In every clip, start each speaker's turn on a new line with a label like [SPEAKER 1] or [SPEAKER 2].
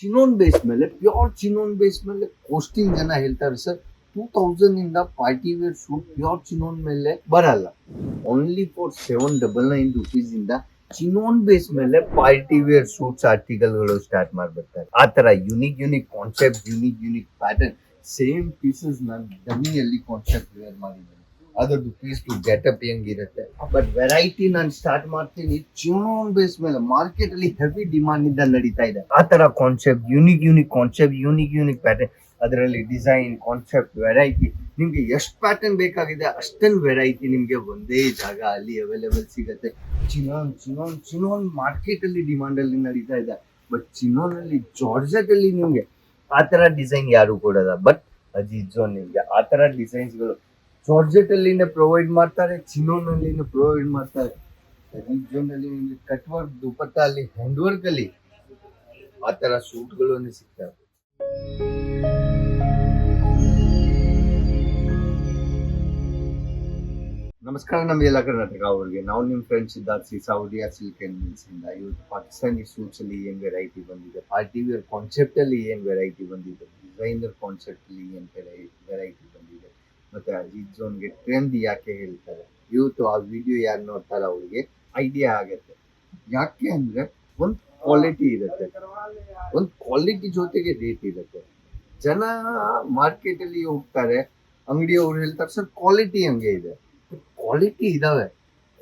[SPEAKER 1] Chinon base ಮೇಲೆ, pure chinon base ಮೇಲೆ costing ಜನ ಹೇಳ್ತಾರೆ, ಸರ್ ಟೂ ತೌಸಂಡ್ ಇಂದ party wear suit pure chinon ಮೇಲೆ ಬರಲ್ಲ. Only for seven double nine rupees ಇಂದ ಚಿನೋನ್ ಬೇಸ್ ಮೇಲೆ ಪಾರ್ಟಿ ವೇರ್ ಸೂಟ್ಸ್ ಆರ್ಟಿಕಲ್ಗಳು ಸ್ಟಾರ್ಟ್ ಮಾಡ್ಬಿಡ್ತಾರೆ. ಆ ತರ unique unique concept unique unique pattern same pieces ನಾನು ಡಮ್ಮಿಯಲ್ಲಿ ಕಾನ್ಸೆಪ್ಟ್ ವೇರ್ ಮಾಡಿದ್ದೀನಿ ಅದ್ರದ್ದು ಪೀಸ್ ಟು ಗೆಟಪ್ ಹೆಂಗಿರುತ್ತೆ. ಬಟ್ ವೆರೈಟಿ ನಾನು ಸ್ಟಾರ್ಟ್ ಮಾಡ್ತೀನಿ ಚಿನೋನ್ ಬೇಸ್ ಮೇಲೆ ಮಾರ್ಕೆಟ್ ಅಲ್ಲಿ ಹೆವಿ ಡಿಮಾಂಡ್ ಇಂದ ನಡೀತಾ ಇದೆ. ಆ ತರ concept unique unique concept unique unique pattern ಅದರಲ್ಲಿ ಡಿಸೈನ್ ಕಾನ್ಸೆಪ್ಟ್ ವೆರೈಟಿ ನಿಮ್ಗೆ ಎಷ್ಟು ಪ್ಯಾಟರ್ನ್ ಬೇಕಾಗಿದೆ ಅಷ್ಟೊಂದು ವೆರೈಟಿ ನಿಮ್ಗೆ ಒಂದೇ ಜಾಗ ಅಲ್ಲಿ ಅವೈಲೇಬಲ್ ಸಿಗುತ್ತೆ. ಚಿನೋನ್ ಚಿನೋನ್ ಚಿನೋನ್ ಮಾರ್ಕೆಟ್ ಅಲ್ಲಿ ಡಿಮಾಂಡ್ ಅಲ್ಲಿ ನಡೀತಾ ಇದೆ. ಬಟ್ ಚಿನೋನ್ ಅಲ್ಲಿ ಜಾರ್ಜೆಟ್ ನಿಮ್ಗೆ ಆ ತರ ಡಿಸೈನ್ ಯಾರು ಕೊಡೋದ ಬಟ್ ಅಜಿತ್ ಜೋನ್ ನಿಮ್ಗೆ ಆ ತರ ಡಿಸೈನ್ಸ್ಗಳು ಜಾರ್ಜೆಟ್ ಅಲ್ಲಿಂದ ಪ್ರೊವೈಡ್ ಮಾಡ್ತಾರೆ ಚಿನೋನ್ ಪ್ರೊವೈಡ್ ಮಾಡ್ತಾರೆ. ಜೋನ್ ಅಲ್ಲಿ ಕಟ್ ವರ್ಕ್ ದುಪಟ್ಟ ಅಲ್ಲಿ ಹ್ಯಾಂಡ್ ವರ್ಕ್ ಅಲ್ಲಿ ಆ ತರ ಸೂಟ್ಗಳು ಸಿಗ್ತವೆ. ನಮಸ್ಕಾರ ನಮ್ಮ ಎಲ್ಲ ಕರ್ನಾಟಕ ಅವರಿಗೆ. ನಾವು ನಿಮ್ಮ ಫ್ರೆಂಡ್ಸ್ ಸಿದ್ಧಾರ್ಥ್ ಸಿ ಸೌದಿಯಾ ಸಿಲ್ಕ್ ಇಂದ ಇವತ್ತು ಪಾಕಿಸ್ತಾನಿ ಸೂಟ್ಸ್ ಅಲ್ಲಿ ಏನ್ ವೆರೈಟಿ ಬಂದಿದೆ ಪಾರ್ಟಿ ವೇರ್ ಕಾನ್ಸೆಪ್ಟ್ ಅಲ್ಲಿ ಏನ್ ವೆರೈಟಿ ಬಂದಿದೆ ಡಿಸೈನರ್ ಕಾನ್ಸೆಪ್ಟ್ ಅಲ್ಲಿ ವೆರೈಟಿ ವೆರೈಟಿ ಮತ್ತೆ ಅಜಿತ್ ಜೋನ್ಗೆ ಟ್ರೆಂಡ್ ಯಾಕೆ ಹೇಳ್ತಾರೆ? ಇವತ್ತು ಆ ವಿಡಿಯೋ ಯಾರು ನೋಡ್ತಾರ ಅವ್ರಿಗೆ ಐಡಿಯಾ ಆಗತ್ತೆ. ಯಾಕೆ ಅಂದ್ರೆ ಒಂದು ಕ್ವಾಲಿಟಿ ಇರುತ್ತೆ. ಒಂದು ಕ್ವಾಲಿಟಿ ಜೊತೆಗೆ ರೇಟ್ ಇರುತ್ತೆ. ಜನ ಮಾರ್ಕೆಟ್ ಅಲ್ಲಿ ಹೋಗ್ತಾರೆ ಅಂಗಡಿಯವ್ರು ಹೇಳ್ತಾರೆ, ಸರ್ ಕ್ವಾಲಿಟಿ ಹಂಗೆ ಇದೆ. ಕ್ವಾಲಿಟಿ ಇದಾವೆ.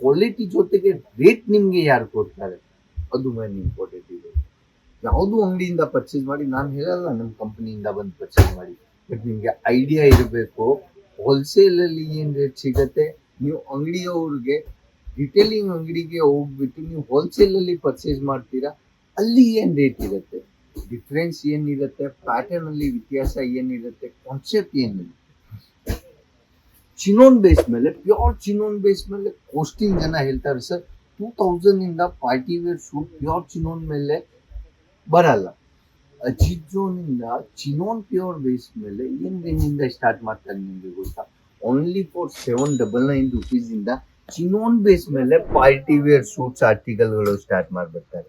[SPEAKER 1] ಕ್ವಾಲಿಟಿ ಜೊತೆಗೆ ರೇಟ್ ನಿಮ್ಗೆ ಯಾರು ಕೊಡ್ತಾರೆ? ಅದು ಮೇನ್ ಇಂಪಾರ್ಟೆಂಟ್ ಇದೆ. ಯಾವುದು ಅಂಗಡಿಯಿಂದ ಪರ್ಚೇಸ್ ಮಾಡಿ, ನಾನು ಹೇಳಲ್ಲ ನಮ್ಮ ಕಂಪನಿಯಿಂದ ಬಂದು ಪರ್ಚೇಸ್ ಮಾಡಿ. ಬಟ್ ನಿಮ್ಗೆ ಐಡಿಯಾ ಇರಬೇಕು. ಹೋಲ್ಸೇಲ್ ಏನು ರೇಟ್ ಸಿಗತ್ತೆ? ನೀವು ಅಂಗಡಿಯವ್ರಿಗೆ ರಿಟೇಲಿಂಗ್ ಅಂಗಡಿಗೆ ಹೋಗ್ಬಿಟ್ಟು ನೀವು ಹೋಲ್ಸೇಲಲ್ಲಿ ಪರ್ಚೇಸ್ ಮಾಡ್ತೀರಾ? ಅಲ್ಲಿ ಏನು ರೇಟ್ ಇರುತ್ತೆ? ಡಿಫ್ರೆನ್ಸ್ ಏನಿರುತ್ತೆ ಪ್ಯಾಟರ್ನ್ ಅಲ್ಲಿ ವ್ಯತ್ಯಾಸ ಏನಿರುತ್ತೆ ಕಾನ್ಸೆಪ್ಟ್ ಏನಿರುತ್ತೆ ಚಿನೋನ್ ಬೇಸ್ ಮೇಲೆ ಪ್ಯೂರ್ ಚಿನೋನ್ ಬೇಸ್ ಮೇಲೆ ಕೋಸ್ಟಿಂಗ್ ಜನ ಹೇಳ್ತಾರೆ sir. Two ತೌಸಂಡಿಂದ party wear suit pure chinon ಮೇಲೆ ಬರಲ್ಲ. Ajith zone chinon pure base ಮೇಲೆ ಏನ್ ಸ್ಟಾರ್ಟ್ ಮಾಡ್ತಾರೆ ನಿಮಗೆ ಗೊತ್ತಾ? Only for seven double nine rupees ಇಂದ ಚಿನೋನ್ ಬೇಸ್ ಮೇಲೆ ಪಾರ್ಟಿ ವೇರ್ ಸೂಟ್ಸ್ ಆರ್ಟಿಕಲ್ಗಳು ಸ್ಟಾರ್ಟ್ ಮಾಡ್ಬಿಡ್ತಾರೆ.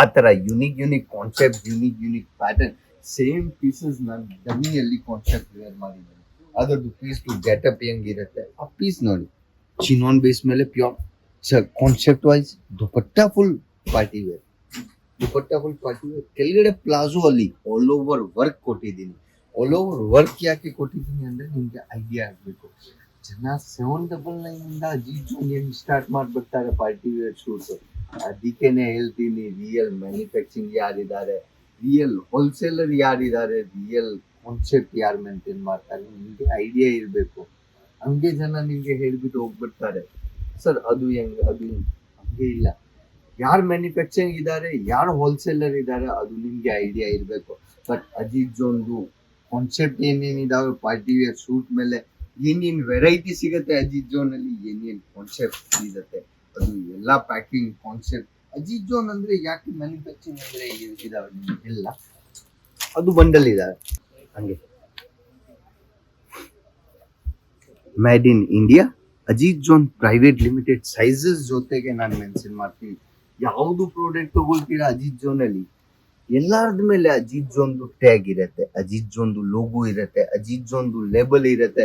[SPEAKER 1] ಆ ಥರ unique unique concept unique unique pattern same pieces ನಾನು ಡಮ್ಮಿಯಲ್ಲಿ ಕಾನ್ಸೆಪ್ಟ್ ವೇರ್ ಮಾಡಿದ್ದೀನಿ ಅದರದ್ದು ಪೀಸ್ ಟು ಗೆಟಪ್ ಹೆಂಗಿರುತ್ತೆ? ಆ ಪೀಸ್ ನೋಡಿ. ಚಿನೋನ್ ಬೇಸ್ ಮೇಲೆ pure concept wise dupatta full party wear dupatta party ಕೆಳಗಡೆ ಪ್ಲಾಜೋ ಅಲ್ಲಿ ಆಲ್ ಓವರ್ ವರ್ಕ್ ಕೊಟ್ಟಿದ್ದೀನಿ. ಆಲ್ ಓವರ್ ವರ್ಕ್ ಯಾಕೆ ಕೊಟ್ಟಿದ್ದೀನಿ ಅಂದರೆ ನಿಮಗೆ ಐಡಿಯಾ ಆಗಬೇಕು. ಜನ ಸೆವೆನ್ ಡಬಲ್ ನೈನಿಂದ ಜಿ ಜೂನಿಯನ್ ಸ್ಟಾರ್ಟ್ ಮಾಡಿಬಿಡ್ತಾರೆ ಪಾರ್ಟಿ ವೇರ್ ಶೂಸ್ ಅದಕ್ಕೇನೆ ಹೇಳ್ತೀನಿ ರಿಯಲ್ ಮ್ಯಾನುಫ್ಯಾಕ್ಚರಿಂಗ್ ಯಾರಿದ್ದಾರೆ? ರಿಯಲ್ ಹೋಲ್ಸೇಲರ್ ಯಾರಿದ್ದಾರೆ? ರಿಯಲ್ ಕಾನ್ಸೆಪ್ಟ್ ಯಾರು ಮೇಂಟೈನ್ ಮಾಡ್ತಾರೆ? ನಿಮಗೆ ಐಡಿಯಾ ಇರಬೇಕು. ಹಂಗೆ ಜನ ನಿಮಗೆ ಹೇಳಿಬಿಟ್ಟು ಹೋಗ್ಬಿಡ್ತಾರೆ. ಸರ್ ಅದು ಹೆಂಗೆ? ಅದು ಹಂಗೆ ಇಲ್ಲ. ಯಾರು ಮ್ಯಾನುಫ್ಯಾಕ್ಚರಿಂಗ್ ಇದ್ದಾರೆ ಯಾರು ಹೋಲ್ಸೇಲರ್ ಇದ್ದಾರೆ ಅದು ನಿಮಗೆ ಐಡಿಯಾ ಇರಬೇಕು. ಬಟ್ ಅಜಿತ್ ಜೋನ್ದು ಕಾನ್ಸೆಪ್ಟ್ ಏನೇನಿದಾವೆ ಪಾರ್ಟಿ ವೇರ್ ಸೂಟ್ ಮೇಲೆ ಏನೇನು ವೆರೈಟಿ ಸಿಗುತ್ತೆ ಅಜಿತ್ ಜೋನಲ್ಲಿ ಏನೇನು ಕಾನ್ಸೆಪ್ಟ್ ಸಿಗುತ್ತೆ, ಅದು ಎಲ್ಲ ಪ್ಯಾಕಿಂಗ್ ಕಾನ್ಸೆಪ್ಟ್ ಅಜಿತ್ ಜೋನ್ ಅಂದರೆ ಯಾಕೆ ಮ್ಯಾನುಫ್ಯಾಕ್ಚರಿಂಗ್ ಅಂದರೆ ಇದಾವೆ ಇಲ್ಲ. ಅದು ಬಂಡಲ್ ಇದಾವೆ. ಹಂಗೆ. Made in India Ajith zone private limited sizes ಜೊತೆಗೆ ನಾನು ಮೆನ್ಷನ್ ಮಾಡ್ತೀನಿ. ಯಾವುದು ಪ್ರಾಡಕ್ಟ್ ತಗೊಳ್ತೀರಾ ಅಜಿತ್ ಜೋನ್ ಅಲ್ಲಿ? ಎಲ್ಲಾರ್ದ ಮೇಲೆ ಅಜಿತ್ ಜೋನ್ದು ಟ್ಯಾಗ್ ಇರತ್ತೆ, ಅಜಿತ್ ಜೋನ್ದು ಲೋಗೋ ಇರತ್ತೆ, ಅಜಿತ್ ಜೋನ್ದು ಲೇಬಲ್ ಇರತ್ತೆ.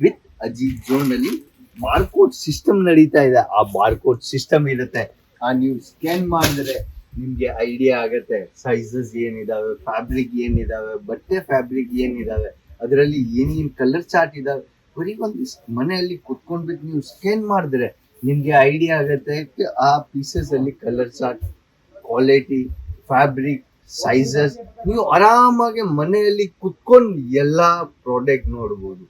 [SPEAKER 1] ವಿತ್ ಅಜಿತ್ ಜೋನ್ ಅಲ್ಲಿ ಬಾರ್ಕೋಡ್ ಸಿಸ್ಟಮ್ ನಡೀತಾ ಇದೆ. ಆ ಬಾರ್ಕೋಡ್ ಸಿಸ್ಟಮ್ ಇರುತ್ತೆ. ಆ ನೀವು ಸ್ಕ್ಯಾನ್ ಮಾಡಿದ್ರೆ ನಿಮ್ಗೆ ಐಡಿಯಾ ಆಗತ್ತೆ. ಸೈಜಸ್ ಏನಿದಾವೆ ಫ್ಯಾಬ್ರಿಕ್ ಏನಿದಾವೆ, ಬಟ್ಟೆ ಫ್ಯಾಬ್ರಿಕ್ ಏನಿದಾವೆ. ಅದರಲ್ಲಿ ಏನೇನು ಕಲರ್ ಚಾರ್ಟ್ ಇದಾವೆ. ಬರೀ ಒಂದು ಮನೆಯಲ್ಲಿ ಕುತ್ಕೊಂಡ್ಬಿಟ್ಟು ನೀವು ಸ್ಕ್ಯಾನ್ ಮಾಡಿದ್ರೆ ನಿಮ್ಗೆ ಐಡಿಯಾ ಆಗುತ್ತೆ ಆ ಪೀಸಸ್ ಅಲ್ಲಿ ಕಲರ್ಸ್ ಕ್ವಾಲಿಟಿ ಫ್ಯಾಬ್ರಿಕ್ ಸೈಜಸ್ ನೀವು ಆರಾಮಾಗಿ ಮನೆಯಲ್ಲಿ ಕುತ್ಕೊಂಡು ಎಲ್ಲಾ ಪ್ರಾಡಕ್ಟ್ ನೋಡ್ಬೋದು.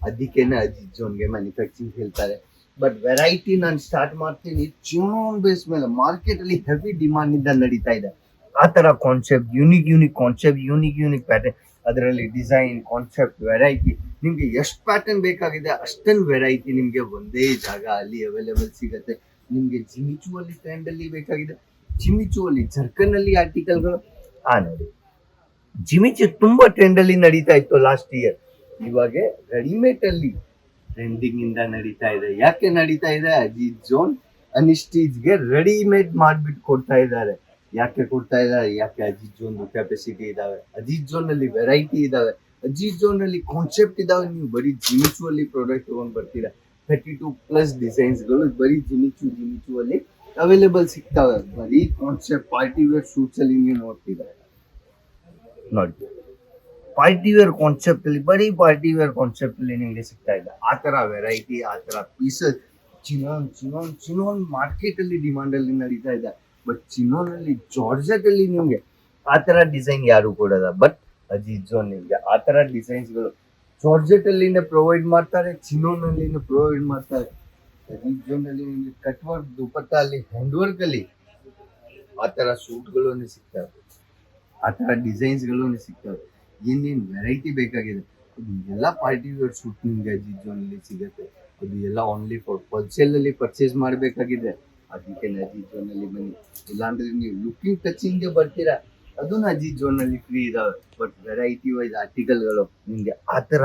[SPEAKER 1] ಅದಕ್ಕೇನೆ ಅಜಿತ್ ಜೋನ್ಗೆ ಮ್ಯಾನುಫ್ಯಾಕ್ಚರಿಂಗ್ ಹೇಳ್ತಾರೆ. ಬಟ್ ವೆರೈಟಿ ನಾನು ಸ್ಟಾರ್ಟ್ ಮಾಡ್ತೀನಿ ಚಿನೋನ್ ಬೇಸ್ ಮೇಲೆ ಮಾರ್ಕೆಟ್ ಅಲ್ಲಿ ಹೆವಿ ಡಿಮಾಂಡ್ ಇಂದ ನಡೀತಾ ಇದೆ. ಆ ತರ concept unique unique concept unique unique pattern ಅದರಲ್ಲಿ ಡಿಸೈನ್ ಕಾನ್ಸೆಪ್ಟ್ ವೆರೈಟಿ ನಿಮ್ಗೆ ಎಷ್ಟು ಪ್ಯಾಟರ್ನ್ ಬೇಕಾಗಿದೆ ಅಷ್ಟೊಂದು ವೆರೈಟಿ ನಿಮಗೆ ಒಂದೇ ಜಾಗ ಅಲ್ಲಿ ಅವೈಲೇಬಲ್ ಸಿಗುತ್ತೆ. ನಿಮಗೆ ಜಿಮಿಚುವಲ್ಲಿ ಟ್ರೆಂಡಲ್ಲಿ ಬೇಕಾಗಿದೆ. ಜಿಮಿಚುವಲ್ಲಿ ಜರ್ಕನ್ ಅಲ್ಲಿ ಆರ್ಟಿಕಲ್ಗಳು ಆ, ನೋಡಿ. ಜಿಮಿಚು ತುಂಬಾ ಟ್ರೆಂಡಲ್ಲಿ ನಡೀತಾ ಇತ್ತು ಲಾಸ್ಟ್ ಇಯರ್ ಇವಾಗ ರೆಡಿಮೇಡ್ ಅಲ್ಲಿ ಟ್ರೆಂಡಿಂಗ್ ಇಂದ ನಡೀತಾ ಇದೆ. ಯಾಕೆ ನಡೀತಾ ಇದೆ? ಅಜಿತ್ ಜೋನ್ ಅನಿಸ್ಟೀಜ್ಗೆ ರೆಡಿಮೇಡ್ ಮಾಡ್ಬಿಟ್ಟು ಕೊಡ್ತಾ ಇದ್ದಾರೆ. ಯಾಕೆ ಕೊಡ್ತಾ ಇದ್ದಾರೆ? ಯಾಕೆ ಅಜಿತ್ ಜೋನ್ ಕೆಪಾಸಿಟಿ ಇದಾವೆ ಅಜಿತ್ ಜೋನ್ ಅಲ್ಲಿ ವೆರೈಟಿ ಇದಾವೆ ಅಜಿತ್ ಜೋನ್ ಕಾನ್ಸೆಪ್ಟ್ ಇದಾವೆ ನೀವು ಬರೀ ಜಿಮಿಚು ಅಲ್ಲಿ ಪ್ರಾಡಕ್ಟ್ ತಗೊಂಡ್ ಬರ್ತೀರಾ? ಥರ್ಟಿ ಟು ಪ್ಲಸ್ ಡಿಸೈನ್ಸ್ಗಳು ಬರೀ ಜಿಮಿಚು ಜಿಮಿಚು ಅಲ್ಲಿ ಅವೈಲೇಬಲ್ ಸಿಗ್ತಾವೆ. ಬರೀ ಕಾನ್ಸೆಪ್ಟ್ ಪಾರ್ಟಿ ವೇರ್ ಶೂಟ್ಸ್ ಅಲ್ಲಿ ನೀವು ನೋಡ್ತೀರಾ? ನೋಡಿ. ಪಾರ್ಟಿ ವೇರ್ ಕಾನ್ಸೆಪ್ಟ್ ಅಲ್ಲಿ, ಬರೀ ಪಾರ್ಟಿ ವೇರ್ ಕಾನ್ಸೆಪ್ಟ್ ಅಲ್ಲಿ ನಿಮಗೆ ಸಿಗ್ತಾ ಇಲ್ಲ. ಆ ತರ ವೆರೈಟಿ ಆ ತರ pieces chinon chinon chinon market ಅಲ್ಲಿ ಡಿಮಾಂಡ್ ಅಲ್ಲಿ ನಡೀತಾ ಇದೆ. ಬಟ್ ಚಿನೋನ್ ಅಲ್ಲಿ ಜಾರ್ಜೆಟ್ ಅಲ್ಲಿ ನಿಮಗೆ ಆ ತರ ಡಿಸೈನ್ ಯಾರು ಕೊಡಲ್ಲ. ಬಟ್ ಅಜಿತ್ ಜೋನ್ ನಿಮ್ಗೆ ಆ ಥರ ಡಿಸೈನ್ಸ್ಗಳು ಜಾರ್ಜೆಟ್ ಅಲ್ಲಿನೇ ಪ್ರೊವೈಡ್ ಮಾಡ್ತಾರೆ ಚಿನೋನ್ ಪ್ರೊವೈಡ್ ಮಾಡ್ತಾರೆ. ಅಜಿತ್ ಜೋನ್ ಅಲ್ಲಿ ನಿಮ್ಗೆ ಕಟ್ ವರ್ಕ್ ದುಪಟ್ಟ ಅಲ್ಲಿ ಹ್ಯಾಂಡ್ ವರ್ಕ್ ಅಲ್ಲಿ ಆ ಥರ ಸೂಟ್ಗಳು ಸಿಗ್ತವೆ. ಆ ಥರ ಡಿಸೈನ್ಸ್ಗಳು ಸಿಗ್ತವೆ. ಏನೇನು ವೆರೈಟಿ ಬೇಕಾಗಿದೆ? ಅದು ಎಲ್ಲ ಪಾರ್ಟಿ ವೇರ್ ಸೂಟ್ ನಿಮಗೆ ಅಲ್ಲಿ ಸಿಗುತ್ತೆ. ಅದು ಎಲ್ಲ ಓನ್ಲಿ ಫಾರ್ ಹೋಲ್ಸೇಲ್ ಅಲ್ಲಿ ಪರ್ಚೇಸ್ ಮಾಡಬೇಕಾಗಿದೆ. ಅದಕ್ಕೆ ಅಜಿ ಜೋನ್ ಅಲ್ಲಿ ಬನ್ನಿ. ಇಲ್ಲಾಂದ್ರೆ ನೀವು ಲುಕಿಂಗ್ ಟಚಿಂಗ್ ಬರ್ತೀರಾ? ಅದನ್ನ ಅಜಿತ್ ಜೋನ್ ಅಲ್ಲಿ ಫ್ರೀ ಇದಾವೆ ಬಟ್ ವೆರೈಟಿ ವೈಸ್ ಆರ್ಟಿಕಲ್ಗಳು ನಿಮ್ಗೆ ಆ ಥರ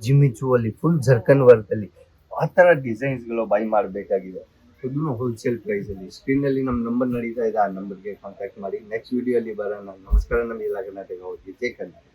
[SPEAKER 1] ಜಿಮಿಚು ಅಲ್ಲಿ ಫುಲ್ ಜರ್ಕನ್ ವರ್ಕ್ ಅಲ್ಲಿ ಆ ತರ ಡಿಸೈನ್ಸ್ಗಳು ಬೈ ಮಾಡಬೇಕಾಗಿದೆ. ಅದನ್ನು ಹೋಲ್ಸೇಲ್ ಪ್ರೈಸ್ ಅಲ್ಲಿ. ಸ್ಕ್ರೀನ್ ಅಲ್ಲಿ ನಮ್ಮ ನಂಬರ್ ನಡೀತಾ ಇದೆ, ಆ ನಂಬರ್ಗೆ ಕಾಂಟ್ಯಾಕ್ಟ್ ಮಾಡಿ. ನೆಕ್ಸ್ಟ್ ವಿಡಿಯೋ ಅಲ್ಲಿ ಬರೋಣ. ನಮಸ್ಕಾರ ನಮಗೆ ಎಲ್ಲ ಕರ್ನಾಟಕ ಹೋಗಿ ಜೈ ಕರ್ನಾಟಕ.